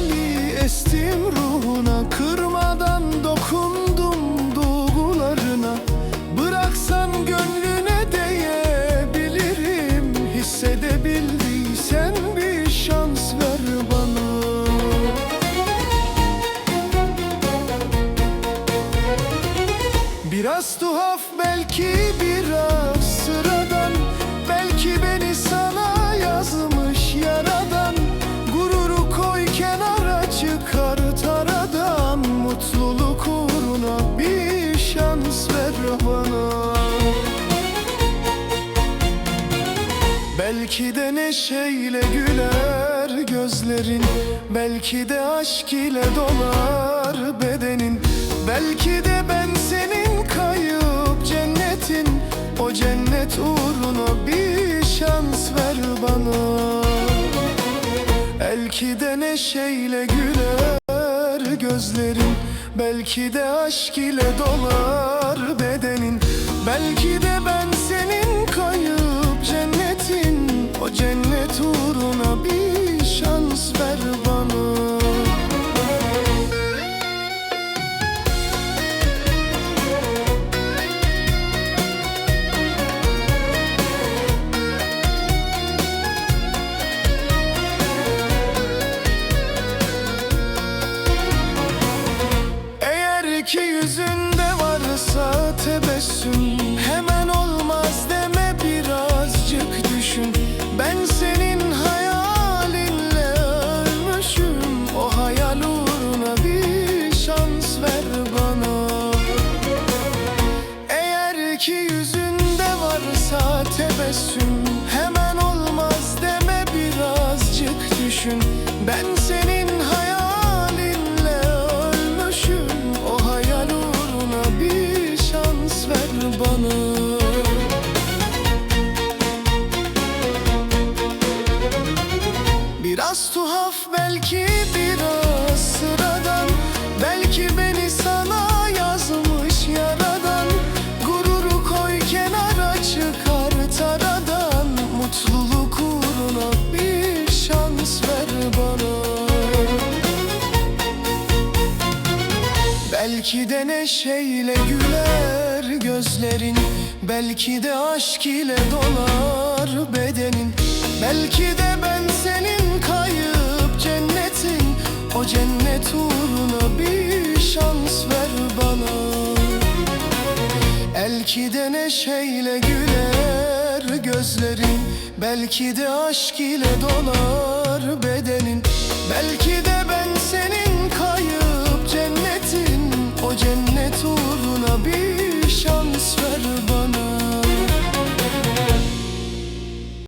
Mali estim ruhuna Kırmadan dokundum duygularına. Bıraksan gönlüne değebilirim Hissedebildiysen bir şans ver bana. Biraz tuhaf Belki de neşeyle güler gözlerin Belki de aşk ile dolar bedenin. Belki de ben senin kayıp cennetin O cennet uğruna bir şans ver bana. Belki de neşeyle güler gözlerin Belki de aşk ile dolar bedenin. Belki de ben tebessüm Hemen olmaz deme birazcık düşün. Ben senin hayalinle ölmüşüm. O hayal uğruna bir şans ver bana. Biraz tuhaf belki Belki de neşeyle güler gözlerin Belki de aşk ile dolar bedenin. Belki de ben senin kayıp cennetin O cennet uğruna bir şans ver bana. Belki de neşeyle güler gözlerin Belki de aşk ile dolar bedenin. Belki de ben senin